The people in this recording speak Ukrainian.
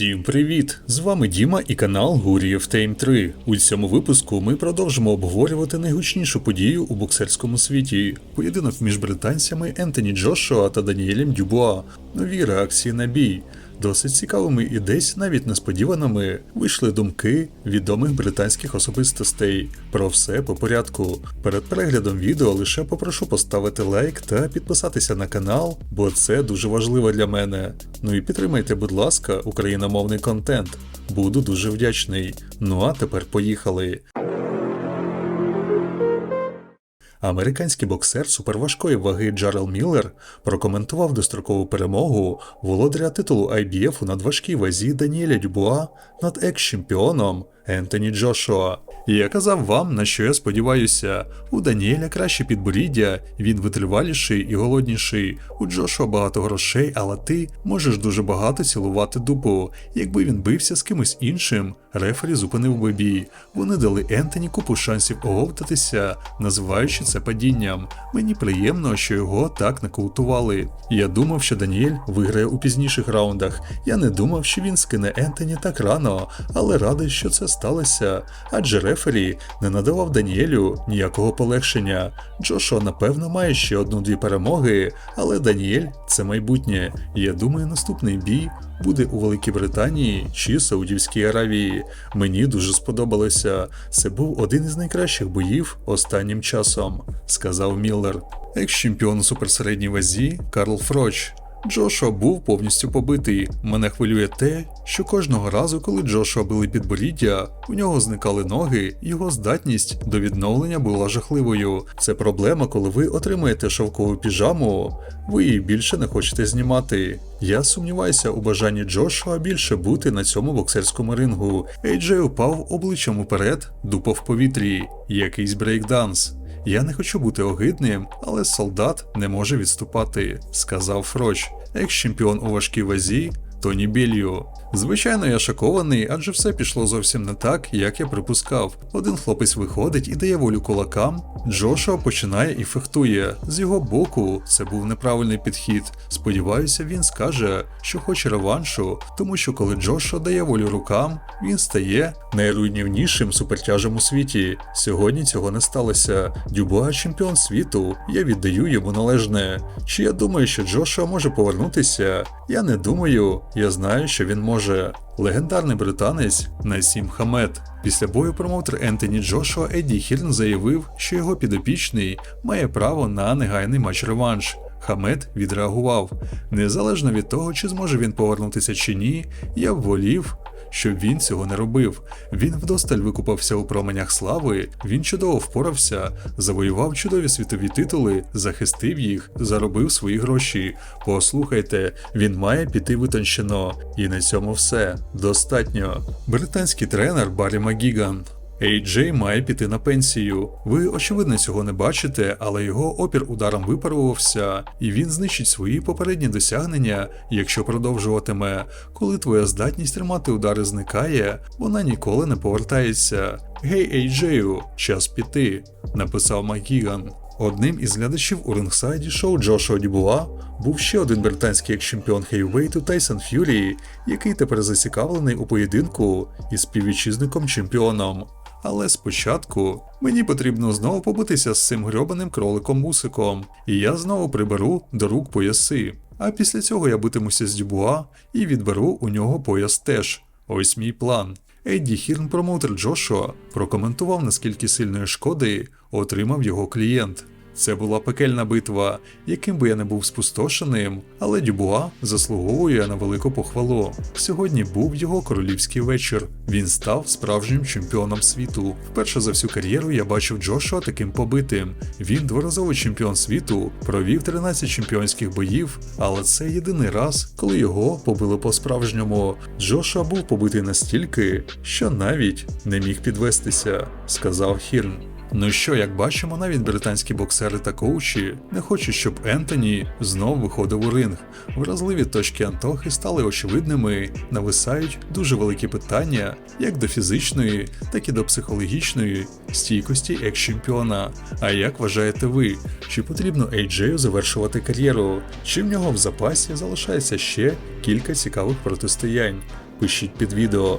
Всім привіт! З вами Діма і канал Гурієв Тейм 3. У цьому випуску ми продовжимо обговорювати найгучнішу подію у боксерському світі поєдинок між британцями Ентоні Джошуа та Даніелем Дюбуа. Нові реакції на бій. Досить цікавими і десь навіть несподіваними вийшли думки відомих британських особистостей. Про все по порядку. Перед переглядом відео лише попрошу поставити лайк та підписатися на канал, бо це дуже важливо для мене. Ну і підтримайте, будь ласка, україномовний контент. Буду дуже вдячний. Ну а тепер поїхали. Американський боксер суперважкої ваги Джарел Міллер прокоментував дострокову перемогу володаря титулу IBF у надважкій вазі Даніеля Дюбуа над екс-чемпіоном Ентоні Джошуа. Я казав вам, на що я сподіваюся. У Даніеля краще підборіддя, він витриваліший і голодніший. У Джошуа багато грошей, але ти можеш дуже багато цілувати дупу. Якби він бився з кимось іншим, рефері зупинив би бій. Вони дали Ентоні купу шансів оговтатися, називаючи це падінням. Мені приємно, що його так накаутували. Я думав, що Даніель виграє у пізніших раундах. Я не думав, що він скине Ентоні так рано, але радий, що це сталося. Адже рефері не надавав Даніелю ніякого полегшення. Джошуа, напевно, має ще одну-дві перемоги, але Даніель це майбутнє. Я думаю, наступний бій буде у Великій Британії чи Саудівській Аравії. Мені дуже сподобалося. Це був один із найкращих боїв останнім часом, сказав Міллер. Екс-чемпіон у суперсередній вазі Карл Фроч. Джошуа був повністю побитий. Мене хвилює те, що кожного разу, коли Джошуа били підборіддя, у нього зникали ноги, його здатність до відновлення була жахливою. Це проблема, коли ви отримаєте шовкову піжаму, ви її більше не хочете знімати. Я сумніваюся у бажанні Джошуа більше бути на цьому боксерському рингу. Ейджей упав обличчям уперед, дупо в повітрі, якийсь брейкданс. Я не хочу бути огидним, але солдат не може відступати, сказав Фроч, екс-чемпіон у важкій вазі Тоні Білью. Звичайно, я шокований, адже все пішло зовсім не так, як я припускав. Один хлопець виходить і дає волю кулакам. Джошуа починає і фехтує. З його боку, це був неправильний підхід. Сподіваюся, він скаже, що хоче реваншу, тому що коли Джошуа дає волю рукам, він стає найруйнівнішим супертяжем у світі. Сьогодні цього не сталося. Дюбуа чемпіон світу. Я віддаю йому належне. Чи я думаю, що Джошуа може повернутися? Я не думаю. Я знаю, що він може. Легендарний британець Насім Хамет Після бою промоутер Ентоні Джошуа Едді Хірн заявив, що його підопічний має право на негайний матч-реванш. Хамет відреагував. Незалежно від того, чи зможе він повернутися чи ні, я б волів, щоб він цього не робив. Він вдосталь викупався у променях слави, він чудово впорався, завоював чудові світові титули, захистив їх, заробив свої гроші. Послухайте, він має піти витончено. І на цьому все. Достатньо. Британський тренер Баррі Магіган. Ейджей має піти на пенсію. Ви, очевидно, цього не бачите, але його опір ударом випарувався, і він знищить свої попередні досягнення, якщо продовжуватиме. Коли твоя здатність тримати удари зникає, вона ніколи не повертається. Гей, Ейджею, час піти, написав Макіган. Одним із глядачів у рингсайді шоу Джошуа Дюбуа був ще один британський екс-чемпіон Хейвейту Тайсон Ф'юрі, який тепер зацікавлений у поєдинку із співвітчизником чемпіоном. Але спочатку мені потрібно знову побитися з цим грьобаним кроликом мусиком, і я знову приберу до рук пояси. А після цього я битимуся з Дюбуа і відберу у нього пояс теж. Ось мій план. Едді Хірн, промоутер Джошуа, прокоментував, наскільки сильної шкоди отримав його клієнт. Це була пекельна битва, яким би я не був спустошеним, але Дюбуа заслуговує на велику похвалу. Сьогодні був його королівський вечір. Він став справжнім чемпіоном світу. Вперше за всю кар'єру я бачив Джошуа таким побитим. Він дворазовий чемпіон світу, провів 13 чемпіонських боїв, але це єдиний раз, коли його побили по-справжньому. Джошуа був побитий настільки, що навіть не міг підвестися, сказав Хірн. Ну що, як бачимо, навіть британські боксери та коучі не хочуть, щоб Ентоні знов виходив у ринг. Вразливі точки Антохи стали очевидними, нависають дуже великі питання як до фізичної, так і до психологічної стійкості екс-чемпіона. А як вважаєте ви, чи потрібно Ейджею завершувати кар'єру? Чи в нього в запасі залишається ще кілька цікавих протистоянь? пишіть під відео.